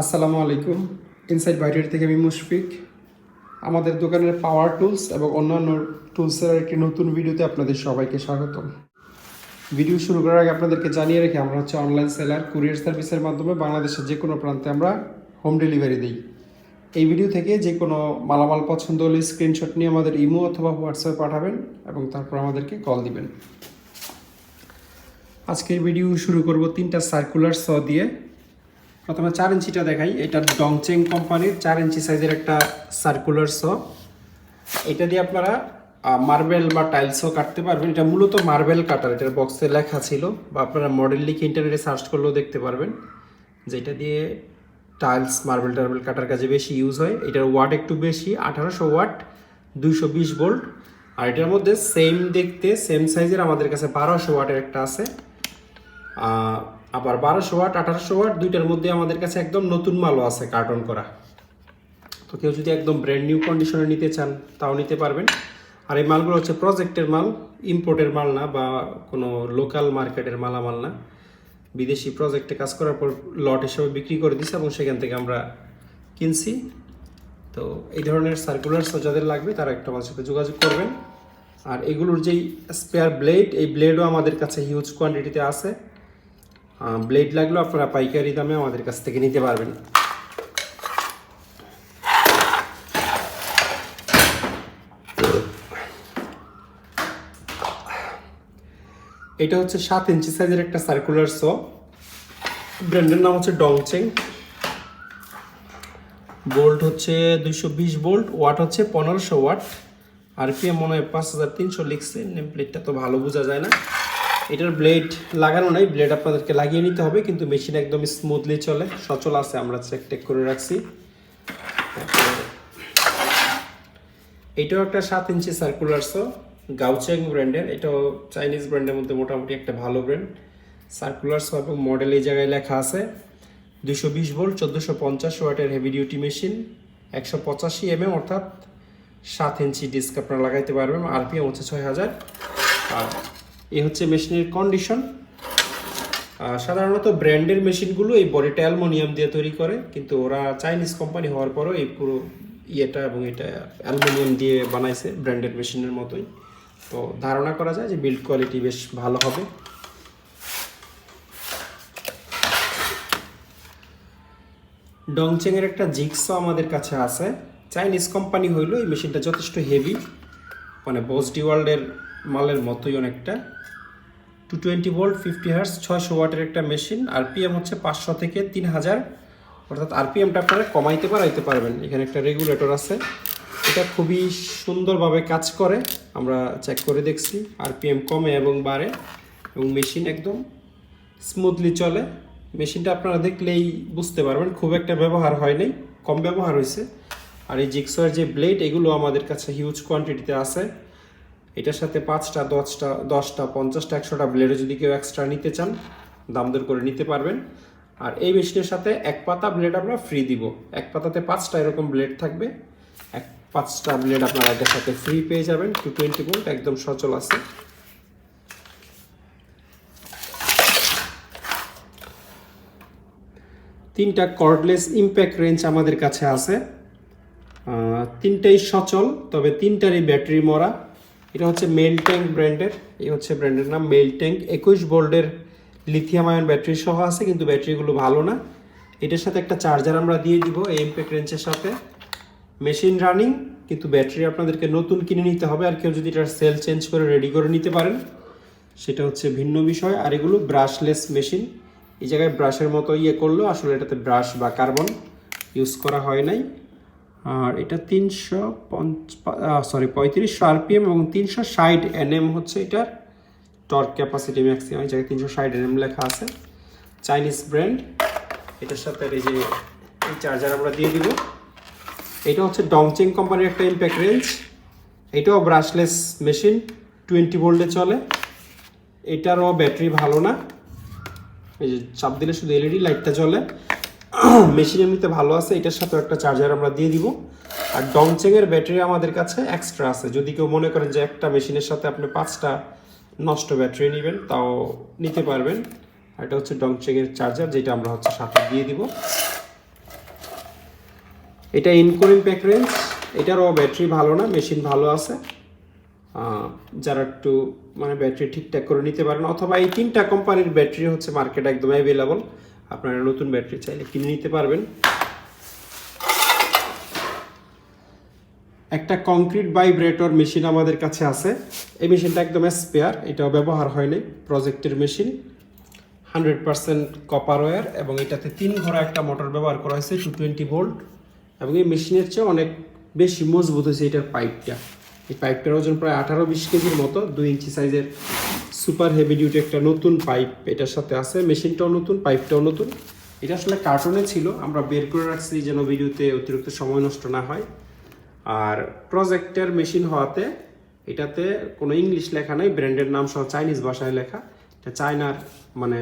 আসসালামু আলাইকুম। ইনসাইড বাইটের থেকে আমি মুশফিক। আমাদের দোকানের পাওয়ার টুলস এবং অন্যান্য টুলসের একটি নতুন ভিডিওতে আপনাদের সবাইকে স্বাগতম। ভিডিও শুরু করার আগে আপনাদেরকে জানিয়ে রেখে, আমরা হচ্ছে অনলাইন সেলার কুরিয়ার সার্ভিসের মাধ্যমে বাংলাদেশের যে কোনো প্রান্তে আমরা হোম ডেলিভারি দিই। এই ভিডিও থেকে যে কোনো মালামাল পছন্দ হলে স্ক্রিনশট নিয়ে আমাদের ইমো অথবা হোয়াটসঅ্যাপে পাঠাবেন এবং তারপর আমাদেরকে কল দিবেন। আজকের ভিডিও শুরু করব তিনটা সার্কুলার স দিয়ে। প্রথমে চার ইঞ্চিটা দেখাই। এটা ডংচেং কোম্পানির চার ইঞ্চি সাইজের একটা সার্কুলার স এটা দিয়ে আপনারা মার্বেল বা টাইলসও কাটতে পারবেন। এটা মূলত মার্বেল কাটার এটার বক্সে লেখা ছিল বা আপনারা মডেল লিখে ইন্টারনেটে সার্চ করলেও দেখতে পারবেন যেটা দিয়ে টাইলস মার্বেল টার্বেল কাটার কাজে বেশি ইউজ হয়। এটার ওয়াট একটু বেশি, আঠারোশো ওয়াট দুইশো বিশ ভোল্ট আর এটার মধ্যে সেম দেখতে সেম সাইজের আমাদের কাছে বারোশো ওয়াটের একটা আছে। আবার বারোশো ওয়াট, আঠারোশো ওয়াট, দুইটার মধ্যে আমাদের কাছে একদম নতুন মালও আছে কার্টন করা। তো কেউ যদি একদম ব্র্যান্ড নিউ কন্ডিশনে নিতে চান, তাও নিতে পারবেন। আর এই মালগুলো হচ্ছে প্রজেক্টের মাল ইম্পোর্টের মাল না বা কোনো লোকাল মার্কেটের মালামাল না। বিদেশি প্রজেক্টে কাজ করার পর লট হিসেবে বিক্রি করে দিছে এবং সেখান থেকে আমরা কিনছি। তো এই ধরনের সার্কুলার যাদের লাগবে, তারা একটু আমার সাথে যোগাযোগ করবেন। আর এগুলোর যেই স্পেয়ার ব্লেড এই ব্লেডও আমাদের কাছে হিউজ কোয়ান্টিটিতে আছে। ব্লেড লাগলেও আপনারা পাইকারি দামে আমাদের কাছ থেকে নিতে পারবেন। এটা হচ্ছে সাত ইঞ্চি সাইজের একটা সার্কুলার স ব্র্যান্ডের নাম হচ্ছে ডংচেং বোল্ট হচ্ছে দুইশো বিশ বোল্ট ওয়াট হচ্ছে পনেরোশো ওয়াট আরপিএম মনে হয় পাঁচ হাজার তিনশো লিখছে নেম প্লেটটা তো ভালো বোঝা যায় না। এটার ব্লেড লাগানো নাই ব্লেড আপনাদেরকে লাগিয়ে নিতে হবে, কিন্তু মেশিন একদম স্মুথলি চলে, সচল আছে, আমরা চেক টেক করে রাখছি। এটাও একটা সাত ইঞ্চি সার্কুলার সো গাউচেং ব্র্যান্ডের, এটাও চাইনিজ ব্র্যান্ডের মধ্যে মোটামুটি একটা ভালো ব্র্যান্ড সার্কুলার সো এবং মডেল এই জায়গায় লেখা আছে দুশো বিশ ভোল্ট চোদ্দোশো পঞ্চাশ ওয়াটের হেভি ডিউটি মেশিন একশো পঁচাশি এমএম অর্থাৎ সাত ইঞ্চি ডিস্ক আপনারা লাগাইতে পারবেন আরপিএম হচ্ছে ছয় হাজার। আর এই হচ্ছে মেশিনের কন্ডিশন সাধারণত ব্র্যান্ডের মেশিনগুলো এই বডিটা অ্যালমোনিয়াম দিয়ে তৈরি করে, কিন্তু ওরা চাইনিজ কোম্পানি হওয়ার পরও এই পুরো ইয়েটা এবং এটা অ্যালুমিনিয়াম দিয়ে বানাইছে ব্র্যান্ডেড মেশিনের মতোই। তো ধারণা করা যায় যে বিল্ড কোয়ালিটি বেশ ভালো হবে। ডংচেংয়ের একটা জিক্স আমাদের কাছে আছে। চাইনিজ কোম্পানি হইল এই মেশিনটা যথেষ্ট হেভি মানে বস ডিওয়ার্ল্ডের মালের মতোই অনেকটা। Two twenty volt, fifty hertz ছয়শো ওয়াটের একটা মেশিন আরপিএম হচ্ছে পাঁচশো থেকে তিন হাজার। অর্থাৎ আরপিএমটা আপনারা কমাইতে বাড়াইতে পারবেন। এখানে একটা রেগুলেটর আছে। এটা খুবই সুন্দরভাবে কাজ করে। আমরা চেক করে দেখছি। আরপিএম কমে এবং বাড়ে এবং মেশিন একদম স্মুথলি চলে। মেশিনটা আপনারা দেখলেই বুঝতে পারবেন। খুব একটা ব্যবহার হয় নাই কম ব্যবহার হয়েছে। আর এই জিক্সয়ের যে ব্লেড এগুলো আমাদের কাছে হিউজ কোয়ান্টিটিতে আছে। এটার সাথে পাঁচটা, দশটা দশটা, পঞ্চাশটা, একশোটা ব্লেডও যদি কেউ এক্সট্রা নিতে চান, দাম দর করে নিতে পারবেন। আর এই মেশিনের সাথে এক পাতা ব্লেড আমরা ফ্রি দিব। এক পাতাতে পাঁচটা এরকম ব্লেড থাকবে। এক পাঁচটা ব্লেড আপনারা এটার সাথে ফ্রি পেয়ে যাবেন। টু টোয়েন্টি ভোল্ট একদম সচল আছে। তিনটা কর্ডলেস ইম্প্যাক্ট রেঞ্জ আমাদের কাছে আছে। তিনটাই সচল, তবে তিনটারই ব্যাটারি মরা। এটা হচ্ছে মেল ট্যাঙ্ক ব্র্যান্ডের এই হচ্ছে ব্র্যান্ডের নাম মেল ট্যাঙ্ক একুশ ভোল্টের লিথিয়াম আয়ন ব্যাটারি সহ আছে, কিন্তু ব্যাটারিগুলো ভালো না। এটার সাথে একটা চার্জার আমরা দিয়ে দিব এই ইম্প্যাক্ট রেঞ্জের সাথে। মেশিন রানিং কিন্তু ব্যাটারি আপনাদেরকে নতুন কিনে নিতে হবে, আর কেউ যদি এটার সেল চেঞ্জ করে রেডি করে নিতে পারেন, সেটা হচ্ছে ভিন্ন বিষয়। আর এগুলো ব্রাশলেস মেশিন এই জায়গায় ব্রাশের মতো ইয়ে করলেও আসলে এটাতে ব্রাশ বা কার্বন ইউজ করা হয় নাই। আর এটা তিনশো সরি পঁয়ত্রিশশো আরপিএম এবং তিনশো ষাট এনএম হচ্ছে এটার টর্ক ক্যাপাসিটি ম্যাক্সিমাম, এই জায়গায় তিনশো ষাট এনএম লেখা আছে। চাইনিজ ব্র্যান্ড, এটার সাথে এই যে এই চার্জার আমরা দিয়ে দিব। এটা হচ্ছে ডংচেং কোম্পানির একটা ইম্প্যাক্ট রেঞ্জ। এটাও ব্রাশলেস মেশিন টোয়েন্টি ভোল্টে চলে। এটারও ব্যাটারি ভালো না। এই যে চাপ দিলে শুধু এলইডি লাইটটা জ্বলে। মেশিন এমনিতে ভালো আছে, এটার সাথে একটা চার্জার আমরা দিয়ে দিব। আর ডংচেং এর ব্যাটারি আমাদের কাছে এক্সট্রা আছে। যদি কেউ মনে করেন যে একটা মেশিনের সাথে আপনি পাঁচটা নষ্ট ব্যাটারি নেবেন, তাও নিতে পারবেন। আর এটা হচ্ছে ডংচেং এর চার্জার যেটা আমরা হচ্ছে সাথে দিয়ে দিব। এটা ইনকোর ইম্প্যাক্ট রেঞ্জ এটারও ব্যাটারি ভালো না মেশিন ভালো আছে। যারা একটু মানে ব্যাটারি ঠিকঠাক করে নিতে পারেন, অথবা এই তিনটা কোম্পানির ব্যাটারি হচ্ছে মার্কেটে একদম অ্যাভেলেবল আপনারা নতুন ব্যাটারি চাইলে কিনে নিতে পারবেন। একটা কংক্রিট ভাইব্রেটর মেশিন আমাদের কাছে আছে। এই মেশিনটা একদম স্পেয়ার এটাও ব্যবহার হয়নি প্রজেক্টের machine hundred percent copper wire এবং এটাতে তিন ঘোড়া একটা মোটর ব্যবহার করা হয়েছে টু টোয়েন্টি ভোল্ট এবং এই মেশিনের চেয়ে অনেক বেশি মজবুত হয়েছে এটার পাইপটা এই পাইপটার ওজন প্রায় আঠারো বিশ কেজির মতো, দুই ইঞ্চি সাইজের সুপার হেভি ডিউটি একটা নতুন পাইপ এটার সাথে আছে। মেশিনটাও নতুন, পাইপটাও নতুন। এটা আসলে কার্টনে ছিল, আমরা বের করে রাখছি যেন ভিডিওতে অতিরিক্ত সময় নষ্ট না হয়। আর প্রজেক্টের মেশিন হওয়াতে এটাতে কোনো ইংলিশ লেখা নেই, ব্র্যান্ডের নাম সহ চাইনিজ ভাষায় লেখা। এটা চায়নার মানে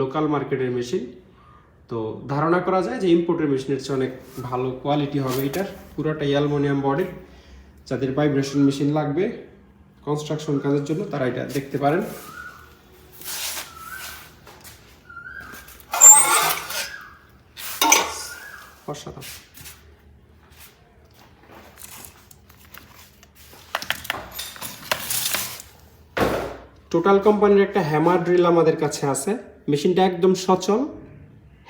লোকাল মার্কেটের মেশিন। তো ধারণা করা যায় যে ইম্পোর্টের মেশিনের চেয়ে অনেক ভালো কোয়ালিটি হবে এটার। পুরোটাই অ্যালমোনিয়াম বডির। যাদের ভাইব্রেশন মেশিন লাগবে কনস্ট্রাকশন কাজের জন্য তারা এটা দেখতে পারেন। টোটাল কোম্পানির একটা হ্যামার ড্রিল আমাদের কাছে আছে। মেশিনটা একদম সচল।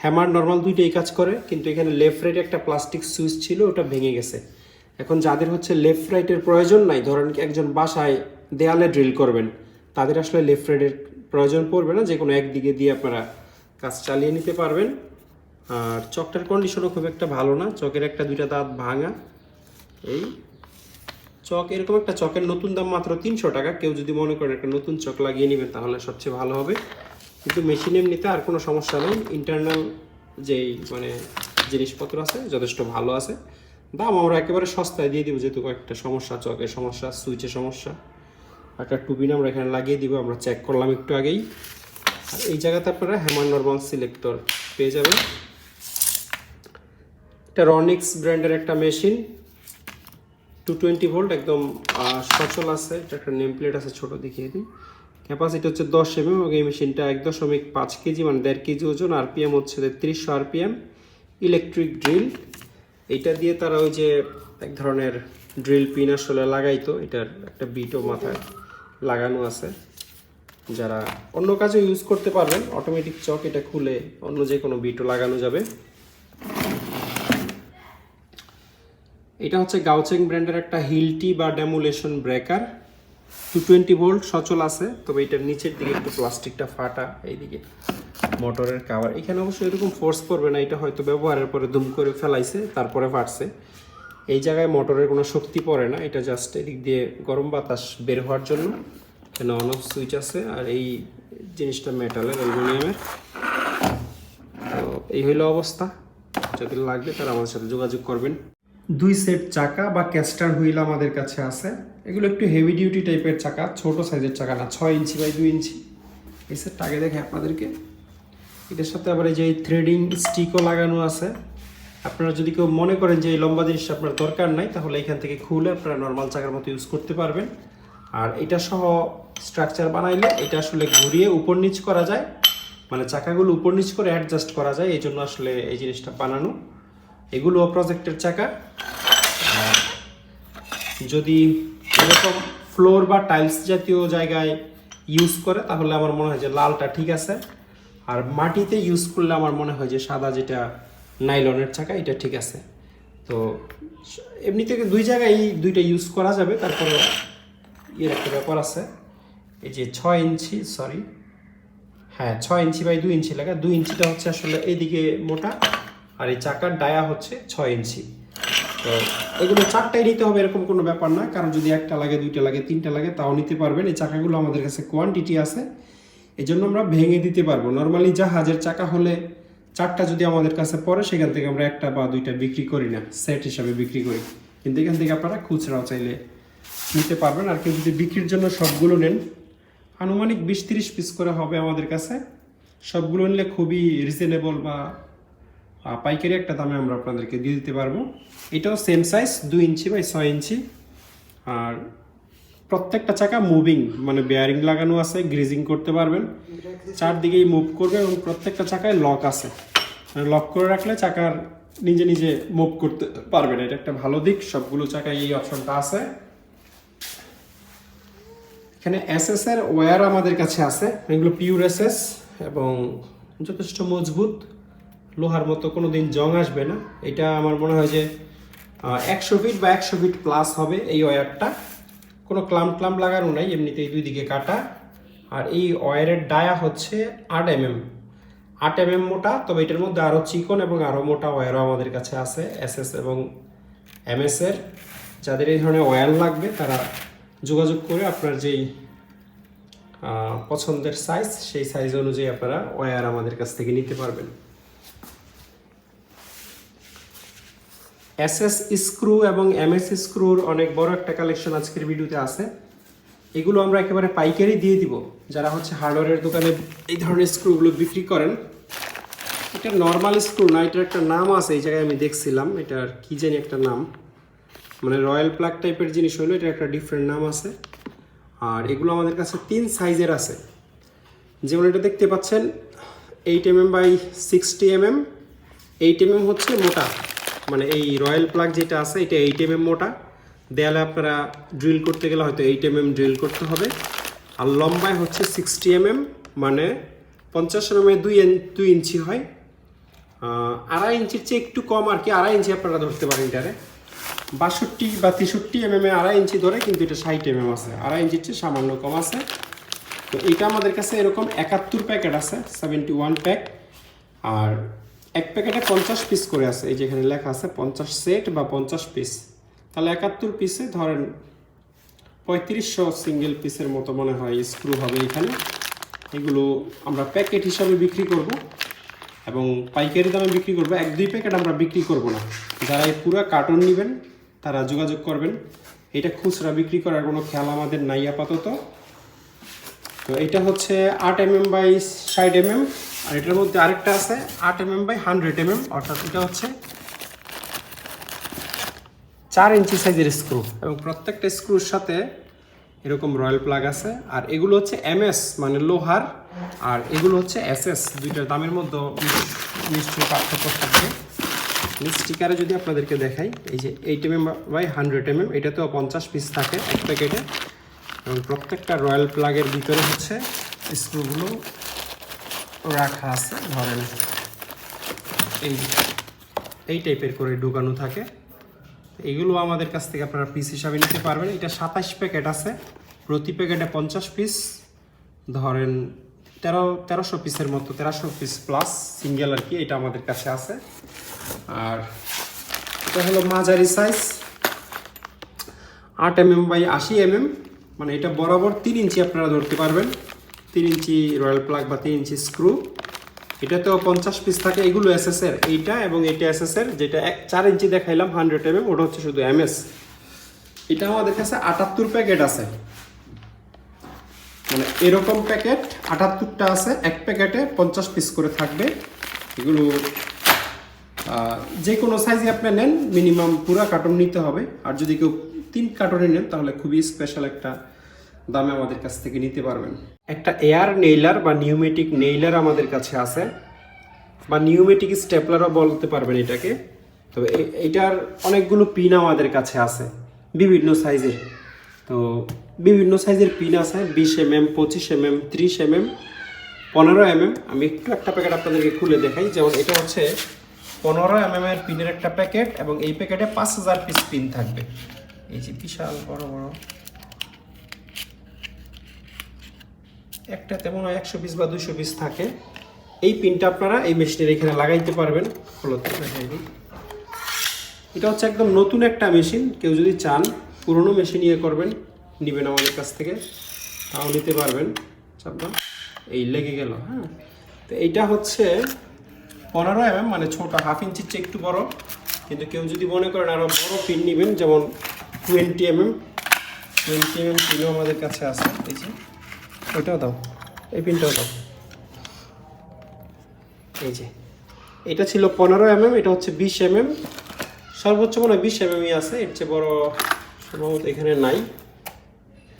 হ্যামার নর্মাল দুইটাই কাজ করে, কিন্তু এখানে লেফট রাইট একটা প্লাস্টিক সুইচ ছিল, ওটা ভেঙে গেছে। এখন যাদের হচ্ছে লেফট রাইটের প্রয়োজন নাই, ধরেন একজন বাসায় দেয়ালে ড্রিল করবেন, তাদের আসলে লেফট রাইটের প্রয়োজন পড়বে না যে কোনো একদিকে দিয়ে আপনারা কাজ চালিয়ে নিতে পারবেন। আর চকটার কন্ডিশনও খুব একটা ভালো না, চকের একটা দুইটা দাঁত ভাঙা। এই চক, এরকম একটা চকের নতুন দাম মাত্র তিনশো টাকা, কেউ যদি মনে করেন একটা নতুন চক লাগিয়ে নেবেন, তাহলে সবচেয়ে ভালো হবে। কিন্তু মেশিন এমনিতে আর কোনো সমস্যা নেই ইন্টারনাল যেই মানে জিনিসপত্র আছে, যথেষ্ট ভালো আছে। দাম আমরা একেবারে সস্তায় দিয়ে দিব, যেহেতু একটা সমস্যা, চকের সমস্যা, সুইচের সমস্যা। একটা টুবিন আমরা এখানে লাগিয়ে দিব, আমরা চেক করলাম একটু আগেই। আর এই জায়গাতে আপনারা হ্যামার নর্মাল সিলেক্টর পেয়ে যাবেন। এটা রনিক্স ব্র্যান্ডের একটা মেশিন টু টোয়েন্টি ভোল্ট একদম সচল আছে। এটা একটা নেম প্লেট আছে, ছোটো দেখিয়ে দিই। ক্যাপাসিটি হচ্ছে দশ এম এবং এই মেশিনটা এক দশমিক পাঁচ কেজি মানে দেড় কেজি ওজন। আরপিএম হচ্ছে তেত্রিশশো আরপিএম ইলেকট্রিক ড্রিল এইটা দিয়ে তারা ওই যে এক ধরনের ড্রিল পিন আসলে লাগাইতো, এটার একটা বিটও মাথায় লাগানো আছে। যারা অন্য কাজে ইউজ করতে পারবেন অটোমেটিক চক এটা খুলে অন্য যে কোনো বিটও লাগানো যাবে। এটা হচ্ছে গাউচেং ব্র্যান্ডের একটা হিলটি বা demolition breaker. Two twenty volt সচল আছে, তবে এটার নিচের দিকে একটু প্লাস্টিকটা ফাটা, এইদিকে। মোটরের কাভার এখানে অবশ্য এরকম ফোর্স করবে না, এটা হয়তো ব্যবহারের পরে দুম করে ফেলাইছে, তারপরে ফাটছে এই জায়গায় মোটরের কোনো শক্তি পড়ে না, এটা জাস্ট এদিক দিয়ে গরম বাতাস বের হওয়ার জন্য। এখানে অন অফ সুইচ আছে, আর এই জিনিসটা মেটালের অ্যালুমিনিয়ামের তো এই হইল অবস্থা। যদি লাগবে তারা আমাদের সাথে যোগাযোগ করবেন। দুই সেট চাকা বা ক্যাস্টার হুইল আমাদের কাছে আছে। এগুলো একটু হেভি ডিউটি টাইপের চাকা, ছোট সাইজের চাকা না, ছয় ইঞ্চি বাই দুই ইঞ্চি। এই সেটটা আগে দেখে আপনাদেরকে। এটার সাথে আবার এই যে থ্রেডিং স্টিকও লাগানো আছে। আপনারা যদি কেউ মনে করেন যে এই লম্বা জিনিসটা আপনার দরকার নাই, তাহলে এখান থেকে খুলে আপনারা নর্মাল চাকার মতো ইউজ করতে পারবেন। আর এটা সহ স্ট্রাকচার বানাইলে এটা আসলে ঘুরিয়ে উপর নিচ করা যায়। মানে চাকাগুলো উপর নিচ করে অ্যাডজাস্ট করা যায়, এই জন্য আসলে এই জিনিসটা বানানো। এগুলো প্রজেক্টের চাকা। যদি এরকম ফ্লোর বা টাইলস জাতীয় জায়গায় ইউজ করে, তাহলে আমার মনে হয় যে লালটা ঠিক আছে। আর মাটিতে ইউজ করলে আমার মনে হয় যে সাদা যেটা নাইলনের চাকা, এটা ঠিক আছে। তো এমনি থেকে দুই জায়গায় দুইটা ইউজ করা যাবে তারপরে ইয়ের একটা ব্যাপার আছে। এই যে ছয় ইঞ্চি সরি হ্যাঁ ছয় ইঞ্চি বাই দুই ইঞ্চি লাগা। দুই ইঞ্চিটা হচ্ছে আসলে এইদিকে মোটা, আর এই চাকার ডায়া হচ্ছে ছয় ইঞ্চি। তো এগুলো চারটাই নিতে হবে, এরকম কোনো ব্যাপার না। কারণ যদি একটা লাগে, দুইটা লাগে, তিনটা লাগে, তাও নিতে পারবেন। এই চাকাগুলো আমাদের কাছে কোয়ান্টিটি আছে। এই জন্য আমরা ভেঙে দিতে পারব। নর্মালি জাহাজের চাকা হলে চারটা যদি আমাদের কাছে পড়ে, সেখান থেকে আমরা একটা বা দুইটা বিক্রি করি না, সেট হিসাবে বিক্রি করি। কিন্তু এখান থেকে আপনারা খুচরাও চাইলে নিতে পারবেন। আর কেউ যদি বিক্রির জন্য সবগুলো নেন, আনুমানিক বিশ তিরিশ পিস করে হবে আমাদের কাছে। সবগুলো নিলে খুবই রিজনেবল বা পাইকারি একটা দামে আমরা আপনাদেরকে দিয়ে দিতে পারব। এটাও সেম সাইজ দুই ইঞ্চি বাই ছয় ইঞ্চি। আর প্রত্যেকটা চাকা মুভিং মানে বেয়ারিং লাগানো আছে গ্রিজিং করতে পারবেন। চারদিকেই মুভ করবে এবং প্রত্যেকটা চাকায় লক আছে। মানে লক করে রাখলে চাকার নিজে নিজে মুভ করতে পারবেন। এটা একটা ভালো দিক, সবগুলো চাকায় এই অপশনটা আছে। এখানে এসএস এর ওয়্যার আমাদের কাছে আছে। এগুলো পিওর এসএস এবং যথেষ্ট মজবুত। লোহার মতো কোনো দিন জং আসবে না। এটা আমার মনে হয় যে একশো ফিট বা একশো ফিট প্লাস হবে এই ওয়্যারটা কোনো ক্লাম ক্লাম লাগানো নাই, এমনিতেই দুই দিকে কাটা। আর এই ওয়্যারের ডায়া হচ্ছে আট এম এম আট এম এম মোটা, তবে এটার মধ্যে আরও চিকন এবং আরও মোটা ওয়্যারও আমাদের কাছে আছে, এসএস এবং এমএস এর। যাদের এই ধরনের ওয়্যার লাগবে, তারা যোগাযোগ করে আপনার যেই পছন্দের সাইজ সেই সাইজ অনুযায়ী আপনারা ওয়্যার আমাদের কাছ থেকে নিতে পারবেন। এসএস স্ক্রু এবং এমএস স্ক্রুর অনেক বড় একটা কালেকশন আজকের ভিডিওতে আছে। এগুলো আমরা একেবারে পাইকারি দিয়ে দিব। যারা হচ্ছে হার্ডওয়্যারের দোকানে এই ধরনের স্ক্রুগুলো বিক্রি করেন, এটা নর্মাল স্ক্রু না, এটার একটা নাম আছে, এই জায়গায় আমি দেখছিলাম, এটার কি জানি একটা নাম। মানে রয়্যাল প্লাগ টাইপের জিনিস হলো এটা একটা ডিফারেন্ট নাম আছে। আর এগুলো আমাদের কাছে তিন সাইজের আছে। যেমন এটা দেখতে পাচ্ছেন eight M M by sixty M M eight M M হচ্ছে মোটা। মানে এই রয়্যাল প্লাগ যেটা আছে, এটা এইট এম এম মোটা। দেয়ালে আপনারা ড্রিল করতে গেলে হয়তো এইট এম এম ড্রিল করতে হবে। আর লম্বায় হচ্ছে সিক্সটি এম এম মানে পঞ্চাশ এম এম দুই দুই ইঞ্চি হয়। আড়াই ইঞ্চির চেয়ে একটু কম আর কি, আড়াই ইঞ্চি আপনারা ধরতে পারেন এটারে। বাষট্টি বা তেষট্টি এম এম এ আড়াই ইঞ্চি ধরে, কিন্তু এটা ষাট এম এম আছে। আড়াই ইঞ্চির চেয়ে সামান্য কম আছে। তো এটা আমাদের কাছে এরকম একাত্তর প্যাকেট আছে সেভেন্টি ওয়ান প্যাক আর প্যাকেটে পঞ্চাশ পিস করে আছে। এই যেখানে লেখা আছে পঞ্চাশ সেট বা পঞ্চাশ পিস তাহলে একাত্তর পিসে ধরেন পঁয়ত্রিশশো সিঙ্গেল পিসের মতো মনে হয় স্ক্রু হবে এখানে। এগুলো আমরা প্যাকেট হিসাবে বিক্রি করব এবং পাইকারি দামে বিক্রি করব। এক, দুই প্যাকেট আমরা বিক্রি করব না। যারা এই পুরো কার্টন নেবেন, তারা যোগাযোগ করবেন। এটা খুচরা বিক্রি করার কোনো খেয়াল আমাদের নাই আপাতত। তো এটা হচ্ছে আট এম এম বাই ষাট এম এম আর এটার মধ্যে আরেকটা আছে আট M M by hundred M M অর্থাৎ এটা হচ্ছে চার ইঞ্চি সাইজের স্ক্রু এবং প্রত্যেকটা স্ক্রুর সাথে এরকম রয়্যাল প্লাগ আছে। আর এগুলো হচ্ছে এমএস মানে লোহার, আর এগুলো হচ্ছে এসএস দুইটার দামের মধ্যে নিশ- নিশ্চয়ই পার্থক্য থাকবে। স্টিকারে যদি আপনাদেরকে দেখাই, এই যে eight M M by hundred M M এটাতেও পঞ্চাশ পিস থাকে এক প্যাকেটে এবং প্রত্যেকটা রয়্যাল প্লাগের ভিতরে হচ্ছে স্ক্রুগুলো রাখা আছে, ধরেন এই এই টাইপের করে ঢুকানো থাকে। এগুলো আমাদের কাছ থেকে আপনারা পিস হিসাবে নিতে পারবেন। এটা সাতাশ প্যাকেট আছে, প্রতি প্যাকেটে পঞ্চাশ পিস ধরেন তেরো, তেরোশো পিসের মতো, তেরোশো পিস প্লাস সিঙ্গেল আর কি, এটা আমাদের কাছে আছে। আর এটা হলো মাঝারি সাইজ আট এম এম বাই আশি এম এম মানে এটা বরাবর তিন ইঞ্চি আপনারা ধরতে পারবেন। তিন ইঞ্চি রয়্যাল প্লাগ বা তিন ইঞ্চি স্ক্রু। এটাতেও পঞ্চাশ পিস থাকে, এগুলো এসএস এর এইটা এবং এটা এসএস এর যেটা এক, চার ইঞ্চি দেখাইলাম হান্ড্রেড এম এম ওটা হচ্ছে শুধু এমএস এটা আমাদের কাছে আটাত্তর প্যাকেট আছে। মানে এরকম প্যাকেট, আটাত্তরটা আছে, এক প্যাকেটে পঞ্চাশ পিস করে থাকবে। এগুলো যে কোনো সাইজে আপনি নেন মিনিমাম পুরা কার্টন নিতে হবে। আর যদি কেউ তিন কার্টনে নেন, তাহলে খুবই স্পেশাল একটা দামে আমাদের কাছ থেকে নিতে পারবেন। একটা এয়ার নেইলার বা নিউমেটিক নেইলার আমাদের কাছে আছে, বা নিউমেটিক স্টেপলারও বলতে পারবেন এটাকে। তবে এটার অনেকগুলো পিন আমাদের কাছে আছে, বিভিন্ন সাইজের। তো বিভিন্ন সাইজের পিন আছে, বিশ এম এম পঁচিশ এম এম ত্রিশ এম এম পনেরো এম এম আমি একটু একটা প্যাকেট আপনাদেরকে খুলে দেখাই। যেমন এটা হচ্ছে পনেরো এম এম এর পিনের একটা প্যাকেট এবং এই প্যাকেটে পাঁচ হাজার পিস পিন থাকবে। এই যে বিশাল বড় বড় একটা তেমন একশো পিস বা দুশো পিস থাকে। এই পিনটা আপনারা এই মেশিনের এখানে লাগাইতে পারবেন। হলো তো এটা হচ্ছে একদম নতুন একটা মেশিন। কেউ যদি চান, পুরনো মেশিন ইয়ে করবেন, নেবেন আমাদের কাছ থেকে, তাও নিতে পারবেন। চাপটা এই লেগে গেল হ্যাঁ। তো এইটা হচ্ছে পনেরো এম মানে ছোটো হাফ ইঞ্চির চেয়ে একটু বড়। কিন্তু কেউ যদি মনে করেন আরও বড় পিন নেবেন, যেমন twenty M M twenty M M পিনও আমাদের কাছে আছে, এই যে। ওইটাও দাও। এই পিনটাও দাও। এই যে। এটা ছিল পনেরো এম এটা হচ্ছে বিশ এম সর্বোচ্চ মনে হয় বিশ এম আছে, এর চেয়ে বড় সম্ভবত এখানে নাই।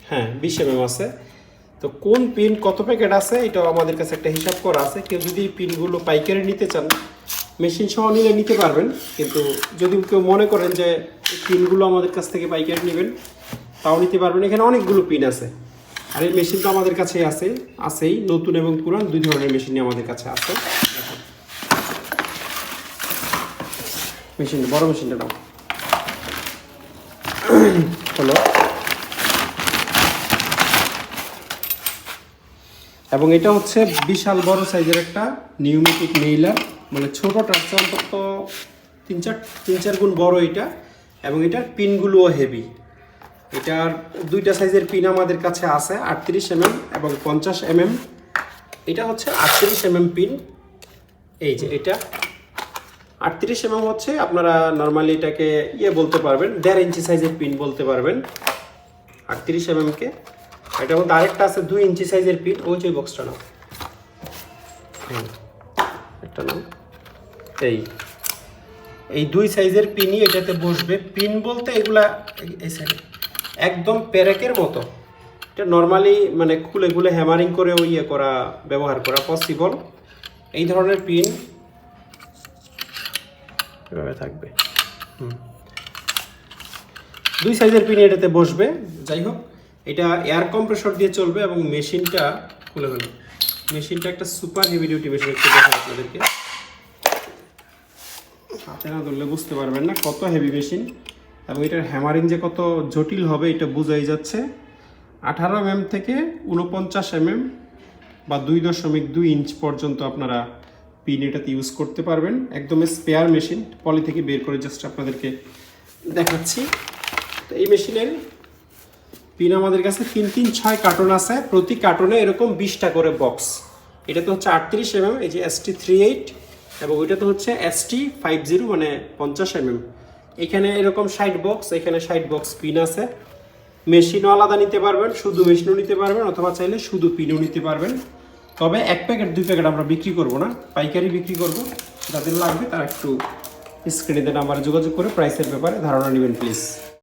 হ্যাঁ বিশ এম আছে। তো কোন পিন কত প্যাকেট আছে, এটাও আমাদের কাছে একটা হিসাব করা আছে। কেউ যদি পিনগুলো পাইকারি নিতে চান মেশিন সহ নিলে নিতে পারবেন। কিন্তু যদি কেউ মনে করেন যে পিনগুলো আমাদের কাছ থেকে পাইকারি নেবেন, তাও নিতে পারবেন। এখানে অনেকগুলো পিন আছে। আর এই মেশিন তো আমাদের কাছে আছে, আছেই, নতুন এবং পুরান, দুই ধরনের মেশিনই আমাদের কাছে আছে। মেশিন বড় মেশিনটা নাও হলো। এবং এটা হচ্ছে বিশাল বড় সাইজের একটা নিউমেটিক মেইলার মানে ছোটটা ট্রাকচার অন্তত তিন চার তিন চার গুণ বড় এটা, এবং এটার পিনগুলোও হেভি এটার দুইটা সাইজের পিন আমাদের কাছে আছে, আটত্রিশ এমএম এবং পঞ্চাশ এমএম। এটা হচ্ছে আটত্রিশ এমএম পিন। এই যে এটা। আটত্রিশ এমএম হচ্ছে আপনারা নর্মালি এটাকে ইয়ে বলতে পারবেন, দেড় ইঞ্চি সাইজের পিন বলতে পারবেন। আটত্রিশ এমএম কে। এটার মধ্যে আরেকটা আছে দুই ইঞ্চি সাইজের পিন, ওই যে বক্সটা নাও। একটা নাও। এই এই দুই সাইজের পিনই এটাতে বসবে। পিন বলতে এগুলা, এই সাইডে একদম প্যারেকের মতো। এটা নর্মালি মানে খুলে খুলে হ্যামারিং করে ওই ইয়ে করা, ব্যবহার করা পসিবল এই ধরনের পিন এভাবে থাকবে। হুম। দুই সাইজের পিন এটাতে বসবে। যাই হোক, এটা এয়ার কম্প্রেসর দিয়ে চলবে এবং মেশিনটা খুলে ফেলো মেশিনটা একটা সুপার হেভি ডিউটি মেশিন একটু দেখাই আপনাদেরকে। হাতে না ধরলে বুঝতে পারবেন না কত হেভি মেশিন এবং এটার হ্যামারিং যে কত জটিল হবে, এটা বোঝাই যাচ্ছে। আঠারো এমএম থেকে উনপঞ্চাশ এমএম বা দুই দশমিক দুই ইঞ্চ পর্যন্ত আপনারা পিন এটাতে ইউজ করতে পারবেন। একদম স্পেয়ার মেশিন পলি থেকে বের করে জাস্ট আপনাদেরকে দেখাচ্ছি। তো এই মেশিনের পিন আমাদের কাছে তিন তিন, ছয় কার্টন আছে। প্রতি কার্টনে এরকম বিশটা করে বক্স এটা তো হচ্ছে আটত্রিশ এমএম এই যে এস টি থ্রি এইট এবং ওইটা তো হচ্ছে এস টি ফাইভ জিরো মানে পঞ্চাশ এমএম এখানে এরকম সাইড বক্স এখানে সাইড বক্স পিন আছে। মেশিনও আলাদা নিতে পারবেন, শুধু মেশিনও নিতে পারবেন, অথবা চাইলে শুধু পিনও নিতে পারবেন। তবে এক প্যাকেট দুই প্যাকেট আমরা বিক্রি করব না, পাইকারি বিক্রি করব। যাদের লাগবে তারা একটু স্ক্রিনে নাম্বারে যোগাযোগ করে প্রাইসের ব্যাপারে ধারণা নেবেন প্লিজ